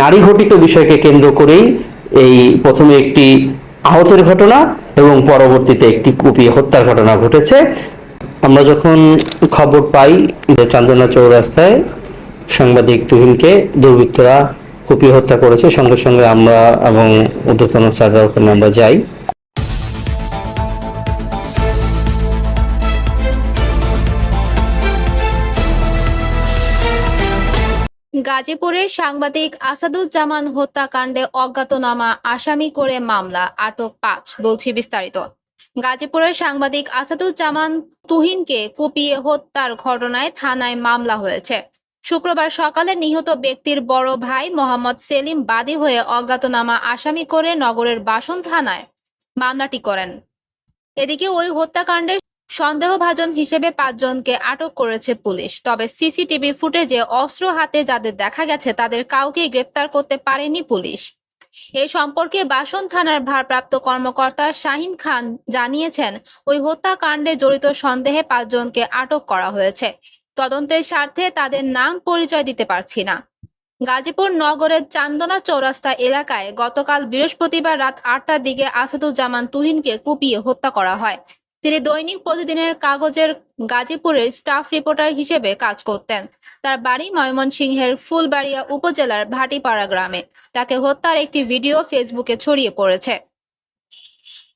নারী ঘটিত বিষয়কে কেন্দ্র করেই এই প্রথমে একটি আহতের ঘটনা এবং পরবর্তীতে একটি কুপিয়ে হত্যার ঘটনা ঘটেছে। আমরা যখন খবর পাই চান্দনা চৌরাস্তায় সাংবাদিক তুহিনকে দুর্বৃত্তরা কুপিয়ে হত্যা করেছে, সঙ্গে সঙ্গে আমরা এবং ঊর্ধ্বতন স্যাররা ওখানে আমরা যাই। গাজীপুরে সাংবাদিক আসাদুজ্জামান হত্যাকাণ্ডে অজ্ঞাতনামা, আসামি করে মামলা, আটক পাঁচ, বলছি বিস্তারিত। গাজীপুরের সাংবাদিক আসাদুজ্জামান তুহিনকে কুপিয়ে হত্যার ঘটনায় থানায় মামলা হয়েছে। শুক্রবার সকালে নিহত ব্যক্তির বড় ভাই মোহাম্মদ সেলিম বাদী হয়ে অজ্ঞাতনামা, আসামি করে নগরের বাসন থানায় মামলাটি করেন। এদিকে ওই হত্যাকাণ্ডে সন্দেহভাজন হিসেবে পাঁচজনকে আটক করেছে পুলিশ। তবে সিসিটিভি ফুটেজে অস্ত্র হাতে যাদের দেখা গেছে, তাদের কাউকে গ্রেপ্তার করতে পারেনি পুলিশ। এ সম্পর্কে বাসন থানার ভারপ্রাপ্ত কর্মকর্তা শাহিন খান জানিয়েছেন, ওই হত্যাকাণ্ডে জড়িত সন্দেহে পাঁচজনকে আটক করা হয়েছে। তদন্তের স্বার্থে তাদের নাম পরিচয় দিতে পারছি না। গাজীপুর নগরের চান্দনা চৌরাস্তা এলাকায় গতকাল বৃহস্পতিবার রাত আটটার দিকে আসাদুজ্জামান তুহিনকে কুপিয়ে হত্যা করা হয়। তিনি দৈনিক প্রতিদিনের কাগজের গাজীপুরের স্টাফ রিপোর্টার হিসেবে কাজ করতেন। তার বাড়ি ময়মনসিংহের ফুলবাড়িয়া উপজেলার ভাটিপাড়া গ্রামে। তাকে হত্যার একটি ভিডিও ফেসবুকে ছড়িয়ে পড়েছে।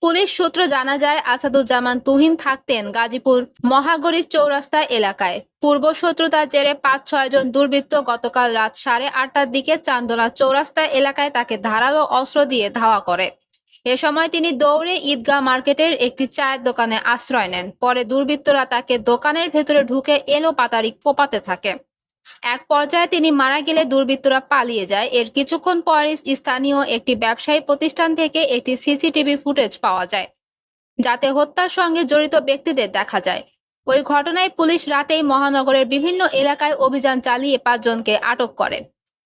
পুলিশ সূত্র জানা যায়, আসাদুজ্জামান তুহিন থাকতেন গাজীপুর মহাগরী চৌরাস্তা এলাকায়। পূর্ব শত্রুতার জেরে পাঁচ ছয় জন দুর্বৃত্ত গতকাল রাত সাড়ে আটটার দিকে চান্দনা চৌরাস্তা এলাকায় তাকে ধারালো অস্ত্র দিয়ে ধাওয়া করে। এ সময় তিনি দৌড়ে ঈদগাহ মার্কেটের একটি চায়ের দোকানে আশ্রয় নেন। পরে দুর্বৃত্তরা তাকে দোকানের ভেতরে ঢুকে এলো পাতারি কোপাতে থাকে। এক পর্যায়ে তিনি মারা গেলে দুর্বৃত্তরা পালিয়ে যায়। এর কিছুক্ষণ পরে স্থানীয় একটি ব্যবসায়ী প্রতিষ্ঠান থেকে একটি সিসিটিভি ফুটেজ পাওয়া যায়, যাতে হত্যার সঙ্গে জড়িত ব্যক্তিদের দেখা যায়। ওই ঘটনায় পুলিশ রাতেই মহানগরের বিভিন্ন এলাকায় অভিযান চালিয়ে পাঁচজনকে আটক করে।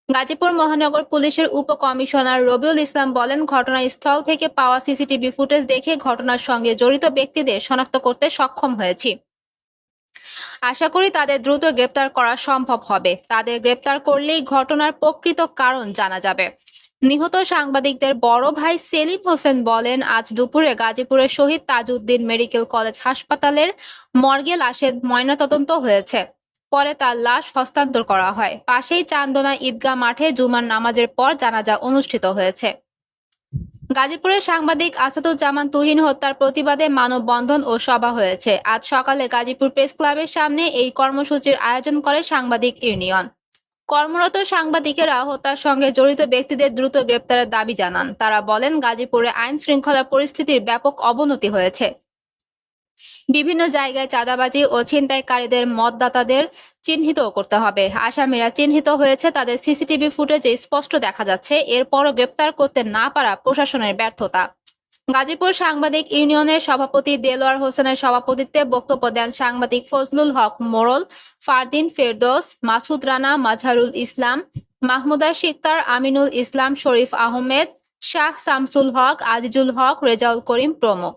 গাজীপুর মহানগর পুলিশের উপকমিশনার রবিউল ইসলাম বলেন, ঘটনাস্থল থেকে পাওয়া সিসিটিভি ফুটেজ দেখে ঘটনার সঙ্গে জড়িত ব্যক্তিদের শনাক্ত করতে সক্ষম হয়েছি। আশা করি তাদের দ্রুত গ্রেপ্তার করা সম্ভব হবে। তাদের গ্রেপ্তার করলেই ঘটনার প্রকৃত কারণ জানা যাবে। নিহত সাংবাদিকদের বড় ভাই সেলিম হোসেন বলেন, আজ দুপুরে গাজীপুরের শহীদ তাজউদ্দিন মেডিকেল কলেজ হাসপাতালের মর্গে লাশের ময়নাতদন্ত হয়েছে। পরে তার লাশ হস্তান্তর করা হয়। পাশেই চান্দনা ঈদগাহ মাঠে জুমার নামাজের পর জানাজা অনুষ্ঠিত হয়েছে। গাজীপুরের সাংবাদিক আসাদুজ্জামান তুহিন হত্যার প্রতিবাদে মানববন্ধন ও সভা হয়েছে। আজ সকালে গাজীপুর প্রেস ক্লাবের সামনে এই কর্মসূচির আয়োজন করে সাংবাদিক ইউনিয়ন। কর্মরত সাংবাদিকেরা হত্যার সঙ্গে জড়িত ব্যক্তিদের দ্রুত গ্রেপ্তারের দাবি জানান। তারা বলেন, গাজীপুরে আইন শৃঙ্খলা পরিস্থিতির ব্যাপক অবনতি হয়েছে। বিভিন্ন জায়গায় চাঁদাবাজি ও ছিনতাইকারীদের মতদাতাদের চিহ্নিত করতে হবে। আসামিরা চিহ্নিত হয়েছে তাদের সিসিটিভি ফুটেজে স্পষ্ট দেখা যাচ্ছে। এরপরও গ্রেপ্তার করতে না পারা প্রশাসনের ব্যর্থতা। গাজীপুর সাংবাদিক ইউনিয়নের সভাপতি দেলোয়ার হোসেনের সভাপতিত্বে বক্তব্য দেন সাংবাদিক ফজলুল হক মোরল, ফারদিন ফেরদোস, মাসুদ রানা, মাজহারুল ইসলাম, মাহমুদা সিকতার, আমিনুল ইসলাম, শরীফ আহমেদ, শাহ শামসুল হক, আজিজুল হক, রেজাউল করিম প্রমুখ।